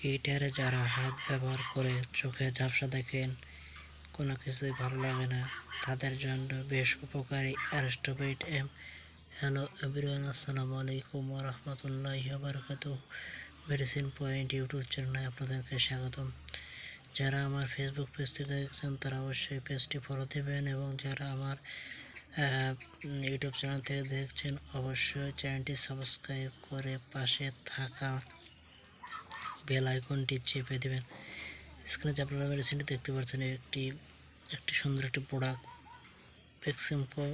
গিটারে যারা হাত ব্যবহার করে চোখে ঝাপসা দেখেন, কোনো কিছুই ভালো লাগে না। তাদের জন্য বেশ উপকারী। অ্যারস্টোপেট এম, হ্যালো এভরিওয়ান, আসসালামু আলাইকুম রহমতুল্লাহ বারকাত মেডিসিন পয়েন্ট ইউটিউব চ্যানেলে আপনাদেরকে স্বাগতম। যারা আমার ফেসবুক পেজ থেকে দেখছেন, তারা অবশ্যই পেজটি ফলো দেবেন এবং যারা আমার ইউটিউব চ্যানেল থেকে দেখছেন, অবশ্যই চ্যানেলটি সাবস্ক্রাইব করে পাশে থাকা বেল আইকনটি চেপে দেবেন। স্ক্রিনে যে আপনারা মেডিসিনটি দেখতে পাচ্ছেন একটি একটি সুন্দর একটি প্রোডাক্ট ভ্যাকসিমকো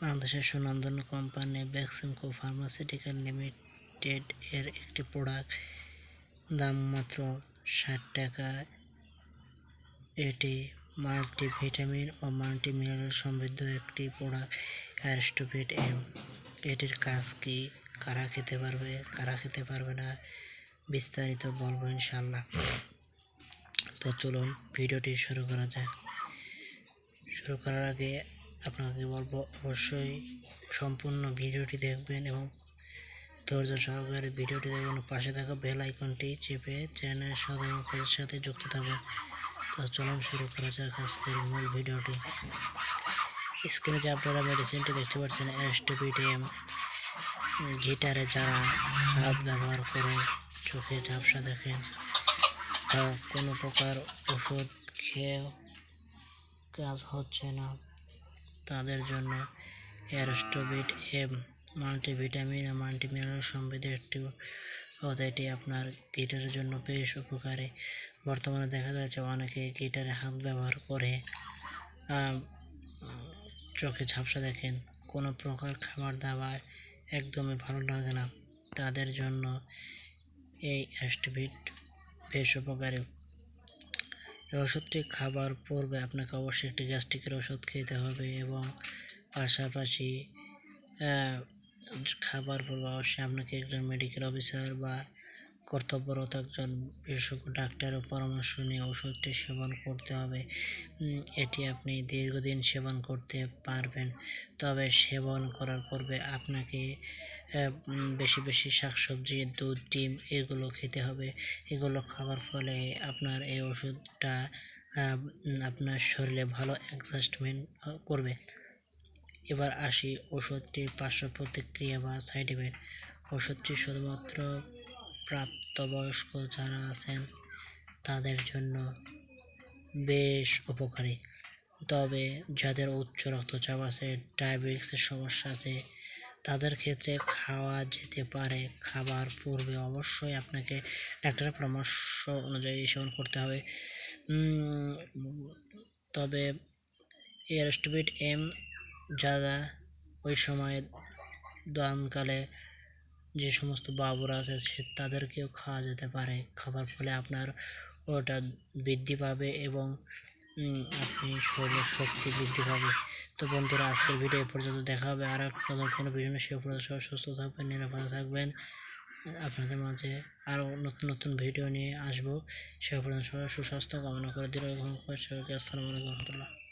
বাংলাদেশের সুনামধন্য কোম্পানি ভ্যাকসিমকো ফার্মাসিউটিক্যাল লিমিটেড এর একটি প্রোডাক্ট দাম মাত্র ষাট টাকা। এটি মাল্টিভিটামিন ও মাল্টি মিনারেল সমৃদ্ধ একটি প্রোডাক্ট অ্যারিস্টোপেট এম এটির কাজ কি? কারা খেতে পারবে? কারা খেতে পারবে না? বিস্তারিত বলব ইনশাল্লাহ তো চলুন ভিডিওটি শুরু করা যাক। শুরু করার আগে আপনাকে বলব, অবশ্যই সম্পূর্ণ ভিডিওটি দেখবেন এবং ধৈর্য সহকারে ভিডিওটি দেখবেন। পাশে থাকা বেল আইকনটি চেপে চ্যানেলের সাথে পেজের সাথে যুক্ত থাকবেন। তো চলুন শুরু করা যাক আজকের মূল ভিডিওটি। স্ক্রিনে যে আপনারা মেডিসিনটি দেখতে পাচ্ছেন এসটিপিটিএম গিটারে যারা হাত ব্যবহার করে চোখে ঝাপসা দেখেন বা কোনো প্রকার ওষুধ খেয়ে কাজ হচ্ছে না। তাদের জন্য অ্যারোস্টোবিট এম মাল্টিভিটামিন ও মাল্টিমিনারেল সমৃদ্ধ একটি এটি আপনার গিটারের জন্য বেশ উপকারী। বর্তমানে দেখা যাচ্ছে অনেকে গিটারে হাত ব্যবহার করে চোখে ঝাপসা দেখেন। কোনো প্রকার খাবার দাবার একদমই ভালো লাগে না। তাদের জন্য এই অ্যাস্টিভিট বেশ উপকারী। এই ওষুধটি খাবার পূর্বে আপনাকে অবশ্যই একটি গ্যাস্ট্রিকের ওষুধ খেতে হবে এবং পাশাপাশি খাবার পূর্বে অবশ্যই আপনাকে একজন মেডিকেল অফিসার বা কর্তব্যরত একজন বিশেষজ্ঞ ডাক্তারের পরামর্শ নিয়ে ওষুধটি সেবন করতে হবে। এটি আপনি দীর্ঘদিন সেবন করতে পারবেন। তবে সেবন করার পূর্বে আপনাকে বেশি বেশি শাকসবজি, দুধ, ডিম এগুলো খেতে হবে। এগুলো খাওয়ার ফলে আপনার এই ওষুধটা আপনার শরীরে ভালো অ্যাডজাস্টমেন্ট করবে। এবার আসি ওষুধটির পার্শ্ব প্রতিক্রিয়া বা সাইড ইফেক্ট ওষুধটি শুধুমাত্র প্রাপ্তবয়স্ক যারা আছেন, তাদের জন্য বেশ উপকারী। তবে যাদের উচ্চ রক্তচাপ আছে ডায়াবেটিক্সের সমস্যা আছে তাদের ক্ষেত্রে খাওয়া যেতে পারে। খাবার পূর্বে অবশ্যই আপনাকে ডাক্তারের পরামর্শ অনুযায়ী সেবন করতে হবে। তবে এয়ারস্টোবিট এম যারা ওই সময় দানকালে যে সমস্ত বাবুরা আছে, সে তাদেরকেও খাওয়া যেতে পারে। খাবার ফলে আপনার ওটা বৃদ্ধি পাবে এবং আপনি শরীরের শক্তি বৃদ্ধি পাবে। তো বন্ধুরা, আজকের ভিডিও এ পর্যন্ত দেখা হবে। আর আপনাদের কোনো বিভিন্ন সে সব সুস্থ থাকবেন, নিরাপদে থাকবেন। আপনাদের মাঝে আরও নতুন নতুন ভিডিও নিয়ে আসব। সে পর্যন্ত সবাই সুস্বাস্থ্য কামনা করে দীর্ঘক্ষণ সবাইকে আসসালামু আলাইকুম রহমতুল্লাহ।